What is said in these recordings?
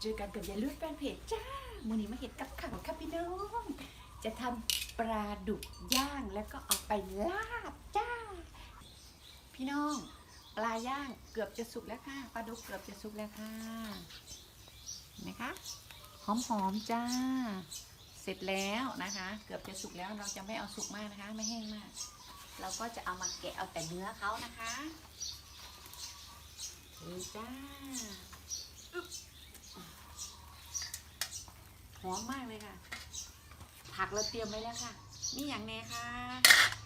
เจอกันกับยายลุดแฟนเพจจ้ามือนี้มาเห็ดกับขังครับพี่น้อง จะทำปลาดุกย่างแล้วก็เอาไปลาบจ้า พี่น้อง ปลาย่างเกือบจะสุกแล้วค่ะ ปลาดุกเกือบจะสุกแล้วค่ะเห็นไหมคะ หอมๆจ้า เสร็จแล้วนะคะ เกือบจะสุกแล้วเราจะไม่เอาสุกมากนะคะ ไม่แห้งมาก เราก็จะเอามาแกะเอาแต่เนื้อเขานะคะนี่จ้า หอมมากเลยค่ะ ผักเราเตรียมไว้แล้วค่ะนี่อย่างแน่ค่ะ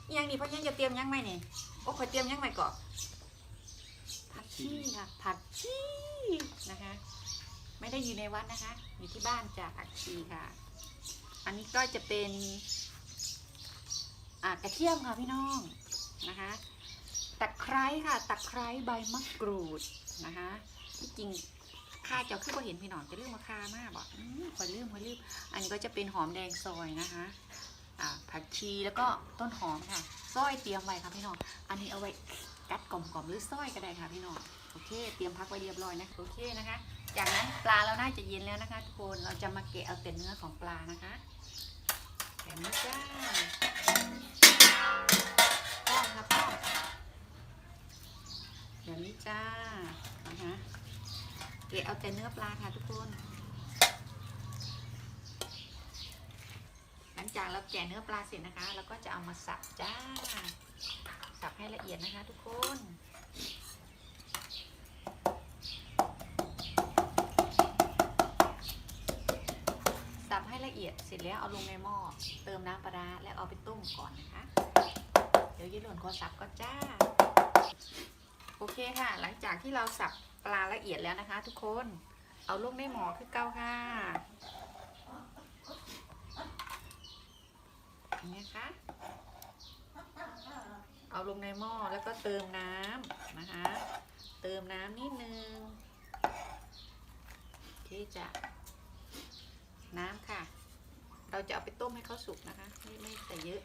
นี่อย่างนี้พ่อยังจะเตรียมยังไหมเนี่ยโอ้ขอยเตรียมยังไหมก่อนผักชีค่ะผักชีนะคะ ไม่ได้อยู่ในวัดนะคะ อยู่ที่บ้านจากผักชีค่ะ อันนี้ก็จะเป็นกระเทียมค่ะพี่น้องนะคะตะไคร้ค่ะตะไคร้ใบมะกรูดนะคะที่จริง ข้าเจ้าคือพอเห็นพี่น้องจะเรื่องมาคามากบอกอืมคอยลืมคอยลืมอันนี้ก็จะเป็นหอมแดงซอยนะคะอ่าผักชีแล้วก็ต้นหอมค่ะซอยเตรียมไว้ค่ะพี่น้อง อันนี้เอาไว้กัดกล่อมๆหรือซอยก็ได้ค่ะพี่น้อง โอเค เตรียมพักไว้เรียบร้อยนะ โอเคนะคะ จากนั้นปลาเราน่าจะเย็นแล้วนะคะทุกคน เราจะมาแกะเอาแต่เนื้อของปลานะคะแบบนี้จ้าป้อนครับป้อนแบบนี้จ้า นะคะ กะเอาแต่เนื้อปลาค่ะทุกคน หลังจากเราแกะเนื้อปลาเสร็จนะคะเราก็จะเอามาสับจ้า สับให้ละเอียดนะคะทุกคนสับให้ละเอียดเสร็จแล้วเอาลงในหม้อเติมน้ำปลาแล้วเอาไปต้มก่อนนะคะ เดี๋ยวยี่หล่นขอสับก็จ้า โอเคค่ะ หลังจากที่เราสับ ปลาละเอียดแล้วนะคะ ทุกคน เอาลงในหม้อคือเก้าค่ะอย่างนี่นะคะเอาลงในหม้อแล้วก็เติมน้ำนะคะ เติมน้ำนิดนึงที่จะน้ำค่ะ เราจะเอาไปต้มให้เขาสุกนะคะ ไม่ไม่แต่เยอะ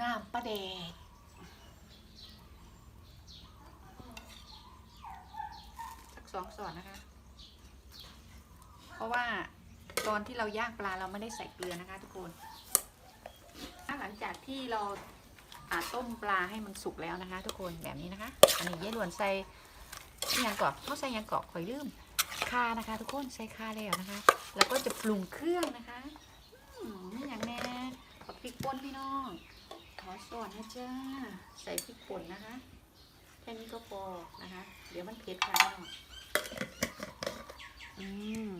น้ำปลาแดก สองส่วนนะคะ เพราะว่าตอนที่เราย่างปลาเราไม่ได้ใส่เกลือนะคะ ทุกคนหลังจากที่เราอาต้มปลาให้มันสุกแล้วนะคะ ทุกคนแบบนี้นะคะ อันนี้เยหลวนใส่ยังกรอบเขาใส่ยังกรอบคอยลืมคานะคะ ทุกคนใส่คาแล้วนะคะ แล้วก็จะปรุงเครื่องนะคะอืมนี่อย่างแน่กับพริกป่นพี่น้องขอสอนนะจ้าใส่พริกป่นนะคะแค่นี้ก็พอนะคะ เดี๋ยวมันเผ็ดค่ะพี่น้อง อืม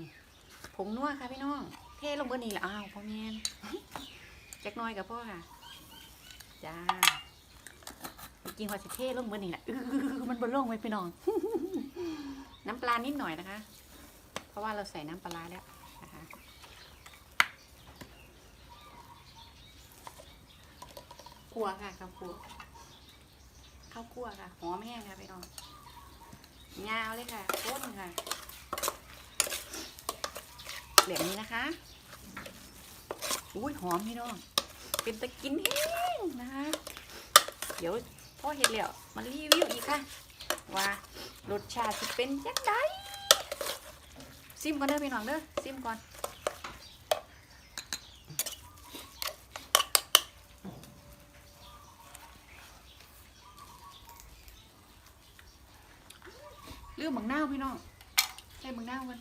ผงนัวค่ะพี่น้อง เทลงบนนี้ละอ้าวพ่อแม่นจักหน้อยกับพ่อค่ะ จ้าจริงๆว่าสิเทลงบนนี้แหละมันบนลงไว้พี่น้อง น้ำปลานิดหน่อยนะคะ เพราะว่าเราใส่น้ำปลาร้าแล้วนะคะคั่วค่ะข้าวคั่วข้าวคั่วค่ะหอมแห้งค่ะพี่น้อง ยาวเลยค่ะก้นค่ะแบบนี้นะคะอุ้ยหอมพี่น้อง เป็นตะกินแห้งนะคะ เดี๋ยวพ่อเห็ดแล้วมารีวิวอีกค่ะ ว่ารสชาติจะเป็นยังไงซิมก่อนเด้อพี่น้องเด้อซิมก่อน เรื่องบังนาวพี่น้องใส่บังนาวกัน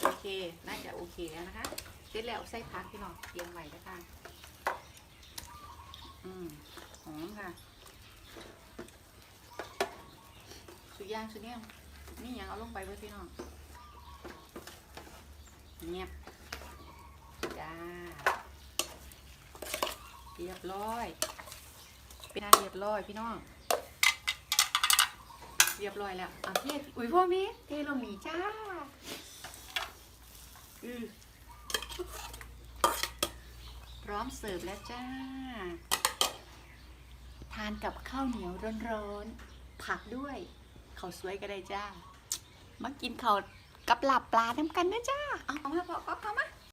โอเค น่าจะโอเคแล้วนะคะ เสร็จแล้วใส่พักพี่น้องเตรียมไว้แล้วค่ะอืมหอมค่ะ สุดย่างสุดเนี่ยนี่ยังเอาลงไปเว้ยพี่น้องเงียบจ้าเรียบร้อย เป็นอันเรียบร้อยพี่น้อง เรียบร้อยแล้วเอาเทอุ้ยพ่อมีเทเรามีจ้าอือพร้อมเสิร์ฟแล้วจ้า ทานกับข้าวเหนียวร้อนๆ ผักด้วยข้าวสวยก็ได้จ้า มากินข้าวกับหลับปลาทำกันนะจ้า เอาเอามาพอเอเข้ามา